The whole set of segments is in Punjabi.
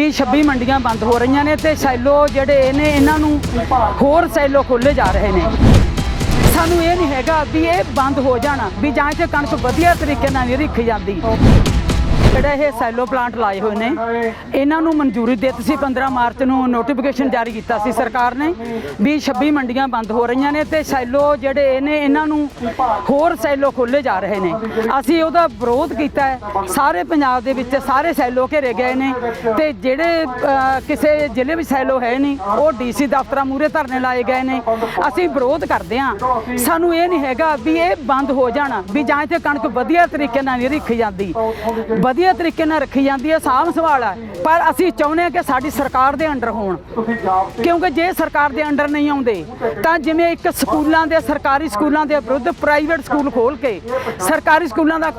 ਵੀ 26 ਮੰਡੀਆਂ ਬੰਦ ਹੋ ਰਹੀਆਂ ਨੇ ਤੇ ਸੈਲੋ ਜਿਹੜੇ ਨੇ, ਇਹਨਾਂ ਨੂੰ ਹੋਰ ਸੈਲੋ ਖੋਲੇ ਜਾ ਰਹੇ ਨੇ। ਸਾਨੂੰ ਇਹ ਨਹੀਂ ਹੈਗਾ ਵੀ ਇਹ ਬੰਦ ਹੋ ਜਾਣਾ, ਵੀ ਜਾਂ ਤੇ ਕਣਕ ਵਧੀਆ ਤਰੀਕੇ ਨਾਲ ਨਹੀਂ ਰੱਖੀ ਜਾਂਦੀ। ਜਿਹੜਾ ਇਹ ਸੈਲੋ ਪਲਾਂਟ ਲਾਏ ਹੋਏ ਨੇ, ਇਹਨਾਂ ਨੂੰ ਮਨਜ਼ੂਰੀ ਦਿੱਤੀ ਸੀ 15 ਮਾਰਚ ਨੂੰ ਨੋਟੀਫਿਕੇਸ਼ਨ ਜਾਰੀ ਕੀਤਾ ਸੀ ਸਰਕਾਰ ਨੇ ਵੀ 26 ਮੰਡੀਆਂ ਬੰਦ ਹੋ ਰਹੀਆਂ ਨੇ ਤੇ ਸੈਲੋ ਜਿਹੜੇ ਨੇ, ਇਹਨਾਂ ਨੂੰ ਹੋਰ ਸੈਲੋ ਖੋਲੇ ਜਾ ਰਹੇ ਨੇ। ਅਸੀਂ ਉਹਦਾ ਵਿਰੋਧ ਕੀਤਾ ਹੈ। ਸਾਰੇ ਪੰਜਾਬ ਦੇ ਵਿੱਚ ਸਾਰੇ ਸੈਲੋ ਘੇਰੇ ਗਏ ਨੇ ਤੇ ਜਿਹੜੇ ਕਿਸੇ ਜ਼ਿਲ੍ਹੇ ਵਿੱਚ ਸੈਲੋ ਹੈ ਨਹੀਂ, ਉਹ ਡੀਸੀ ਦਫ਼ਤਰਾਂ ਮੂਹਰੇ ਧਰਨੇ ਲਾਏ ਗਏ ਨੇ। ਅਸੀਂ ਵਿਰੋਧ ਕਰਦੇ ਹਾਂ। ਸਾਨੂੰ ਇਹ ਨਹੀਂ ਹੈਗਾ ਵੀ ਇਹ ਬੰਦ ਹੋ ਜਾਣਾ, ਵੀ ਜਾਂ ਤੇ ਕਣਕ ਵਧੀਆ ਤਰੀਕੇ ਨਾਲ ਨਹੀਂ ਰੱਖੀ ਜਾਂਦੀ। ਵਧੀਆ ਵਧੀਆ ਤਰੀਕੇ ਨਾਲ ਰੱਖੀ ਜਾਂਦੀ ਹੈ ਸਾਂਭ ਸੰਭਾਲ ਹੈ। ਪਰ ਅਸੀਂ ਚਾਹੁੰਦੇ ਹਾਂ ਕਿ ਸਾਡੀ ਸਰਕਾਰ ਦੇ ਅੰਡਰ ਹੋਣ। ਕਿਉਂਕਿ ਜੇ ਸਰਕਾਰ ਦੇ ਅੰਡਰ ਨਹੀਂ ਆਉਂਦੇ ਤਾਂ ਜਿਵੇਂ ਇੱਕ ਸਕੂਲਾਂ ਦੇ ਸਰਕਾਰੀ ਸਕੂਲਾਂ ਦੇ ਵਿਰੁੱਧ ਪ੍ਰਾਈਵੇਟ ਸਕੂਲ ਖੋਲ ਕੇ ਸਰਕਾਰੀ ਸਕੂਲਾਂ ਦਾ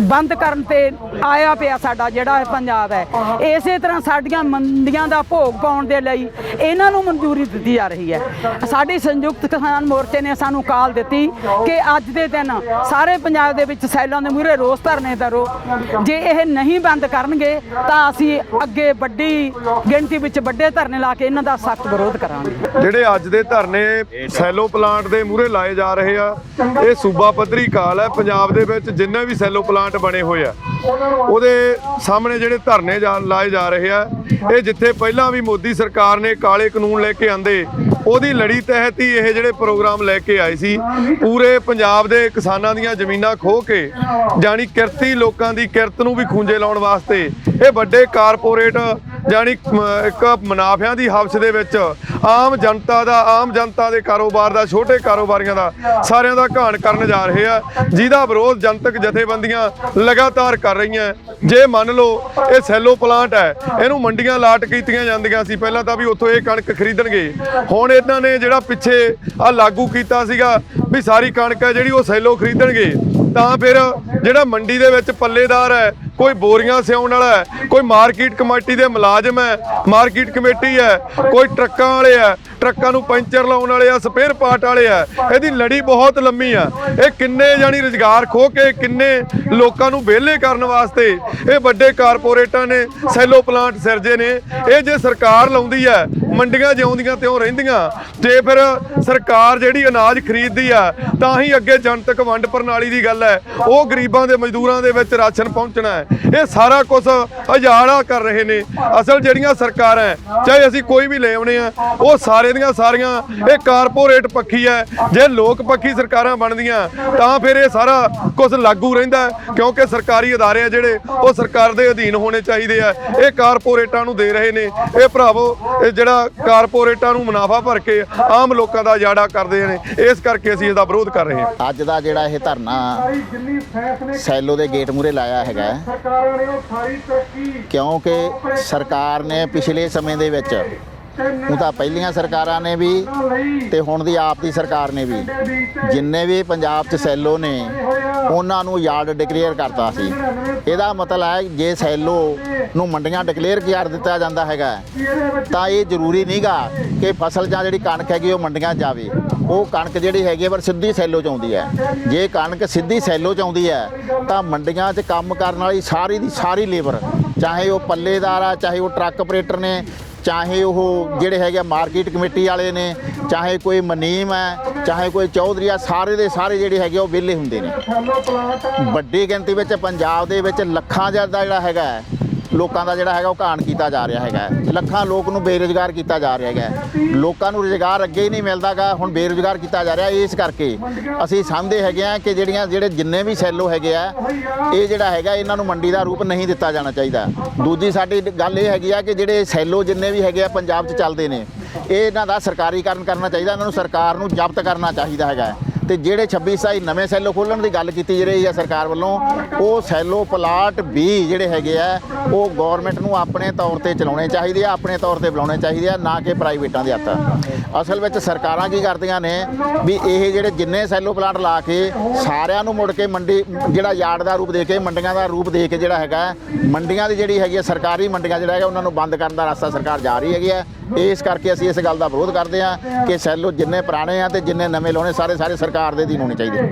ਬੰਦ ਕਰਨ ਤੇ ਆਇਆ ਪਿਆ ਸਾਡਾ ਜਿਹੜਾ ਪੰਜਾਬ ਹੈ। ਇਸੇ ਤਰ੍ਹਾਂ ਸਾਡੀਆਂ ਮੰਡੀਆਂ ਦਾ ਭੋਗ ਪਾਉਣ ਦੇ ਲਈ ਇਹਨਾਂ ਨੂੰ ਮਨਜ਼ੂਰੀ ਦਿੱਤੀ ਜਾ ਰਹੀ ਹੈ। ਸਾਡੀ ਸੰਯੁਕਤ ਕਿਸਾਨ ਮੋਰਚੇ ਨੇ ਸਾਨੂੰ ਕਾਲ ਦਿੱਤੀ ਕਿ ਅੱਜ ਦੇ ਦਿਨ ਸਾਰੇ ਪੰਜਾਬ ਦੇ ਵਿੱਚ ਸੈਲਾਂ ਦੇ ਮੂਹਰੇ ਰੋਸ ਧਰਨੇ ਕਰੋ ਜੇ ਇਹ ਨਹੀਂ ਬੰਦ ਕਰਨਗੇ ਤਾਂ ਅਸੀਂ ਅੱਗੇ ਵੱਡੀ ਗਿਣਤੀ ਵਿੱਚ ਵੱਡੇ ਧਰਨੇ ਲਾ ਕੇ ਇਹਨਾਂ ਦਾ ਸਖਤ ਵਿਰੋਧ ਕਰਾਂਗੇ। ਜਿਹੜੇ ਅੱਜ ਦੇ ਧਰਨੇ ਸੈਲੋ ਪਲਾਂਟ ਦੇ ਮੂਹਰੇ ਲਾਏ ਜਾ ਰਹੇ ਆ, ਇਹ ਸੂਬਾ ਪੱਧਰੀ ਕਾਲ ਹੈ। ਪੰਜਾਬ ਦੇ ਵਿੱਚ ਜਿੰਨੇ ਵੀ ਸੈਲੋ ਪਲਾਂਟ ਬਣੇ ਹੋਏ ਆ, ਉਹਦੇ ਸਾਹਮਣੇ ਜਿਹੜੇ ਧਰਨੇ ਲਾਏ ਜਾ ਰਹੇ ਆ ਇਹ ਜਿੱਥੇ ਪਹਿਲਾਂ ਵੀ ਮੋਦੀ ਸਰਕਾਰ ਨੇ ਕਾਲੇ ਕਾਨੂੰਨ ਲੈ ਕੇ ਆਂਦੇ, ਉਹਦੀ ਲੜੀ ਤਹਿਤ ਹੀ ਇਹ ਜਿਹੜੇ ਪ੍ਰੋਗਰਾਮ ਲੈ ਕੇ ਆਏ ਸੀ, ਪੂਰੇ ਪੰਜਾਬ ਦੇ ਕਿਸਾਨਾਂ ਦੀਆਂ ਜ਼ਮੀਨਾਂ ਖੋਹ ਕੇ ਜਾਨੀ ਕਿਰਤੀ ਲੋਕਾਂ ਦੀ ਕਿਰਤ ਨੂੰ ਵੀ ਖੂੰਜੇ ਲਾਉਣ ਵਾਸਤੇ, ਇਹ ਵੱਡੇ ਕਾਰਪੋਰੇਟ ਜਾਨੀ ਮ- ਇੱਕ ਮੁਨਾਫਿਆਂ ਦੀ ਹਵਸ ਦੇ ਵਿੱਚ ਆਮ ਜਨਤਾ ਦਾ, ਆਮ ਜਨਤਾ ਦੇ ਕਾਰੋਬਾਰ ਦਾ, ਛੋਟੇ ਕਾਰੋਬਾਰੀਆਂ ਦਾ ਸਾਰਿਆਂ ਦਾ ਘਾਣ ਕਰਨ ਜਾ ਰਹੇ ਆ। ਜਿਹਦਾ ਵਿਰੋਧ ਜਨਤਕ ਜਥੇਬੰਦੀਆਂ ਲਗਾਤਾਰ ਕਰ ਰਹੀਆਂ। ਜੇ ਮੰਨ ਲਓ, ਇਹ ਸੈਲੋ ਪਲਾਂਟ ਹੈ, ਇਹਨੂੰ ਮੰਡੀਆਂ ਲਾਟ ਕੀਤੀਆਂ ਜਾਂਦੀਆਂ ਸੀ, ਪਹਿਲਾਂ ਤਾਂ ਵੀ ਉੱਥੋਂ ਇਹ ਕਣਕ ਖਰੀਦਣਗੇ। ਹੁਣ ਇਹਨਾਂ ਨੇ ਜਿਹੜਾ ਪਿੱਛੇ ਆ ਲਾਗੂ ਕੀਤਾ ਸੀਗਾ ਵੀ ਸਾਰੀ ਕਣਕ ਹੈ ਜਿਹੜੀ ਉਹ ਸੈਲੋ ਖਰੀਦਣਗੇ, ਤਾਂ ਫਿਰ ਜਿਹੜਾ ਮੰਡੀ ਦੇ ਵਿੱਚ ਪੱਲੇਦਾਰ ਹੈ ਕੋਈ ਬੋਰੀਆਂ ਸਿਆਉਣ ਵਾਲਾ ਹੈ, ਕੋਈ ਮਾਰਕੀਟ ਕਮੇਟੀ ਦੇ ਮੁਲਾਜ਼ਮ ਹੈ, ਮਾਰਕੀਟ ਕਮੇਟੀ ਹੈ, ਕੋਈ ਟਰੱਕਾਂ ਵਾਲੇ ਹੈ, ਟਰੱਕਾਂ ਨੂੰ ਪੈਂਚਰ ਲਾਉਣ ਵਾਲੇ ਆ, ਸਪੇਅਰ ਪਾਰਟ ਵਾਲੇ ਆ, ਇਹਦੀ ਲੜੀ ਬਹੁਤ ਲੰਮੀ ਆ। ਇਹ ਕਿੰਨੇ ਜਾਨੀ ਰੁਜ਼ਗਾਰ ਖੋ ਕੇ ਕਿੰਨੇ ਲੋਕਾਂ ਨੂੰ ਵਿਹਲੇ ਕਰਨ ਵਾਸਤੇ ਇਹ ਵੱਡੇ ਕਾਰਪੋਰੇਟਾਂ ਨੇ, ਸੈਲੋ ਪਲਾਂਟ ਸਿਰਜੇ ਨੇ, ਇਹ ਜੇ ਸਰਕਾਰ ਲਾਉਂਦੀ ਹੈ ਮੰਡੀਆਂ ਜਿਉਂਦੀਆਂ ਤਿਉਂ ਰਹਿੰਦੀਆਂ। ਜੇ ਫਿਰ ਸਰਕਾਰ ਜਿਹੜੀ ਅਨਾਜ ਖਰੀਦਦੀ ਆ, ਤਾਂ ਹੀ ਅੱਗੇ ਜਨਤਕ ਵੰਡ ਪ੍ਰਣਾਲੀ ਦੀ ਗੱਲ ਹੈ। ਉਹ ਗਰੀਬਾਂ ਦੇ ਮਜ਼ਦੂਰਾਂ ਦੇ ਵਿੱਚ ਰਾਸ਼ਨ ਪਹੁੰਚਣਾ ਹੈ। ਇਹ ਸਾਰਾ ਕੁਝ ਅਜਾੜਾ ਕਰ ਰਹੇ ਨੇ। ਅਸਲ ਜਿਹੜੀਆਂ ਸਰਕਾਰਾਂ ਚਾਹੇ ਅਸੀਂ ਕੋਈ ਵੀ ਲੈ ਆਉਣੇ ਆ, ਉਹ ਸਾਰੇ ਦੀਆਂ ਸਾਰੀਆਂ, ਇਹ ਕਾਰਪੋਰੇਟ ਪੱਖੀ ਹੈ। ਜੇ ਲੋਕ ਪੱਖੀ ਸਰਕਾਰਾਂ ਬਣਦੀਆਂ, ਤਾਂ ਫਿਰ ਇਹ ਸਾਰਾ ਕੁਝ ਲਾਗੂ ਰਹਿੰਦਾ ਕਿਉਂਕਿ ਸਰਕਾਰੀ ਅਦਾਰੇ ਆ ਜਿਹੜੇ, ਉਹ ਸਰਕਾਰ ਦੇ ਅਧੀਨ ਹੋਣੇ ਚਾਹੀਦੇ ਆ। ਇਹ ਕਾਰਪੋਰੇਟਾਂ ਨੂੰ ਦੇ ਰਹੇ ਨੇ। ਇਹ ਭਰਾਵੋ, ਇਹ ਜਿਹੜਾ ਕਾਰਪੋਰੇਟਾਂ ਨੂੰ ਮੁਨਾਫਾ ਭਰ ਕੇ ਆਮ ਲੋਕਾਂ ਦਾ ਉਜਾੜਾ ਕਰਦੇ ਨੇ। ਇਸ ਕਰਕੇ ਅਸੀਂ ਇਹਦਾ ਵਿਰੋਧ ਕਰ ਰਹੇ ਹਾਂ। ਅੱਜ ਦਾ ਜਿਹੜਾ ਇਹ ਧਰਨਾ ਸੈਲੋ ਦੇ ਗੇਟ ਮੂਰੇ ਲਾਇਆ ਹੈਗਾ ਕਿਉਂਕਿ ਸਰਕਾਰ ਨੇ ਪਿਛਲੇ ਸਮੇਂ ਦੇ ਵਿੱਚ ਉਹ ਤਾਂ ਪਹਿਲੀਆਂ ਸਰਕਾਰਾਂ ਨੇ ਵੀ ਤੇ ਹੁਣ ਦੀ ਆਪ ਦੀ ਸਰਕਾਰ ਨੇ ਵੀ, ਜਿੰਨੇ ਵੀ ਪੰਜਾਬ 'ਚ ਸੈਲੋ ਨੇ, ਉਹਨਾਂ ਨੂੰ ਯਾਰਡ ਡਿਕਲੇਅਰ ਕਰਤਾ ਸੀ। ਇਹਦਾ ਮਤਲਬ ਹੈ ਜੇ ਸੈਲੋ ਨੂੰ ਮੰਡੀਆਂ ਡਿਕਲੇਅਰ ਕਰ ਦਿੱਤਾ ਜਾਂਦਾ ਹੈਗਾ। ਤਾਂ ਇਹ ਜ਼ਰੂਰੀ ਨਹੀਂਗਾ ਕਿ ਫਸਲ ਜਾਂ ਜਿਹੜੀ ਕਣਕ ਹੈਗੀ ਉਹ ਮੰਡੀਆਂ ਜਾਵੇ। ਉਹ ਕਣਕ ਜਿਹੜੀ ਹੈਗੀ ਹੈ ਪਰ ਸਿੱਧੀ ਸੈਲੋ 'ਚ ਆਉਂਦੀ ਹੈ। ਜੇ ਕਣਕ ਸਿੱਧੀ ਸੈਲੋ 'ਚ ਆਉਂਦੀ ਹੈ, ਤਾਂ ਮੰਡੀਆਂ 'ਚ ਕੰਮ ਕਰਨ ਵਾਲੀ ਸਾਰੀ ਦੀ ਸਾਰੀ ਲੇਬਰ, ਚਾਹੇ ਉਹ ਪੱਲੇਦਾਰ ਆ, ਚਾਹੇ ਉਹ ਟਰੱਕ ਆਪਰੇਟਰ ਨੇ, ਚਾਹੇ ਉਹ ਜਿਹੜੇ ਹੈਗੇ ਆ ਮਾਰਕੀਟ ਕਮੇਟੀ ਵਾਲੇ ਨੇ, ਚਾਹੇ ਕੋਈ ਮਨੀਮ ਹੈ, ਚਾਹੇ ਕੋਈ ਚੌਧਰੀ ਆ, ਸਾਰੇ ਦੇ ਸਾਰੇ ਜਿਹੜੇ ਹੈਗੇ ਉਹ ਵਿਹਲੇ ਹੁੰਦੇ ਨੇ। ਵੱਡੀ ਗਿਣਤੀ ਵਿੱਚ ਪੰਜਾਬ ਦੇ ਵਿੱਚ ਲੱਖਾਂ ਦਾ ਜਿਹੜਾ ਹੈਗਾ ਲੋਕਾਂ ਦਾ ਜਿਹੜਾ ਹੈਗਾ ਉਹ ਘਾਣ ਕੀਤਾ ਜਾ ਰਿਹਾ ਹੈਗਾ ਲੱਖਾਂ ਲੋਕ ਨੂੰ ਬੇਰੁਜ਼ਗਾਰ ਕੀਤਾ ਜਾ ਰਿਹਾ ਹੈਗਾ ਲੋਕਾਂ ਨੂੰ ਰੁਜ਼ਗਾਰ ਅੱਗੇ ਹੀ ਨਹੀਂ ਮਿਲਦਾਗਾ, ਹੁਣ ਬੇਰੁਜ਼ਗਾਰ ਕੀਤਾ ਜਾ ਰਿਹਾ ਇਸ ਕਰਕੇ। ਅਸੀਂ ਸਮਝਦੇ ਹੈਗੇ ਆ ਕਿ ਜਿਹੜੀਆਂ, ਜਿਹੜੇ ਜਿੰਨੇ ਵੀ ਸੈਲੋ ਹੈਗੇ ਆ, ਇਹ ਜਿਹੜਾ ਹੈਗਾ, ਇਹਨਾਂ ਨੂੰ ਮੰਡੀ ਦਾ ਰੂਪ ਨਹੀਂ ਦਿੱਤਾ ਜਾਣਾ ਚਾਹੀਦਾ। ਦੂਜੀ ਸਾਡੀ ਗੱਲ ਇਹ ਹੈਗੀ ਆ ਕਿ ਜਿਹੜੇ ਸੈਲੋ ਜਿੰਨੇ ਵੀ ਹੈਗੇ ਆ ਪੰਜਾਬ 'ਚ ਚੱਲਦੇ ਨੇ, ਇਹ ਇਹਨਾਂ ਦਾ ਸਰਕਾਰੀਕਰਨ ਕਰਨਾ ਚਾਹੀਦਾ, ਇਹਨਾਂ ਨੂੰ ਸਰਕਾਰ ਨੂੰ ਜ਼ਬਤ ਕਰਨਾ ਚਾਹੀਦਾ ਹੈਗਾ ਤੇ ਜਿਹੜੇ 26 ਸਾਈ ਨਵੇਂ ਸੈਲੋ ਖੋਲਣ ਦੀ ਗੱਲ ਕੀਤੀ ਜਾ ਰਹੀ ਹੈ ਸਰਕਾਰ ਵੱਲੋਂ, ਉਹ ਸੈਲੋ ਪਲਾਟ ਵੀ ਜਿਹੜੇ ਹੈਗੇ ਆ, ਉਹ ਗਵਰਨਮੈਂਟ ਨੂੰ ਆਪਣੇ ਤੌਰ ਤੇ ਚਲਾਉਣੇ ਚਾਹੀਦੇ ਆ, ਆਪਣੇ ਤੌਰ ਤੇ ਬੁਲਾਉਣੇ ਚਾਹੀਦੇ ਆ, ਨਾ ਕਿ ਪ੍ਰਾਈਵੇਟਾਂ ਦੇ ਹੱਥ। ਅਸਲ ਵਿੱਚ ਸਰਕਾਰਾਂ ਕੀ ਕਰਦੀਆਂ ਨੇ, ਵੀ ਇਹ ਜਿਹੜੇ ਜਿੰਨੇ ਸੈਲੋ ਪਲਾਂਟ ਲਾ ਕੇ ਸਾਰਿਆਂ ਨੂੰ ਮੁੜ ਕੇ ਮੰਡੀ, ਜਿਹੜਾ ਯਾਰਡ ਦਾ ਰੂਪ ਦੇ ਕੇ, ਮੰਡੀਆਂ ਦਾ ਰੂਪ ਦੇ ਕੇ ਜਿਹੜਾ ਹੈਗਾ, ਮੰਡੀਆਂ ਦੀ ਜਿਹੜੀ ਹੈਗੀ ਆ, ਸਰਕਾਰੀ ਮੰਡੀਆਂ ਜਿਹੜਾ ਹੈਗਾ, ਉਹਨਾਂ ਨੂੰ ਬੰਦ ਕਰਨ ਦਾ ਰਸਤਾ ਸਰਕਾਰ ਜਾ ਰਹੀ ਹੈਗੀ ਆ। ਇਸ ਕਰਕੇ ਅਸੀਂ ਇਸ ਗੱਲ ਦਾ ਵਿਰੋਧ ਕਰਦੇ ਆ ਕਿ ਸੈਲੋ ਜਿੰਨੇ ਪੁਰਾਣੇ ਆ ਤੇ ਜਿੰਨੇ ਨਵੇਂ ਲਾਉਣੇ ਸਾਰੇ ਸਾਰੇ ਸਰਕਾਰ ਦੇ ਅਧੀਨ ਹੋਣੇ ਚਾਹੀਦੇ।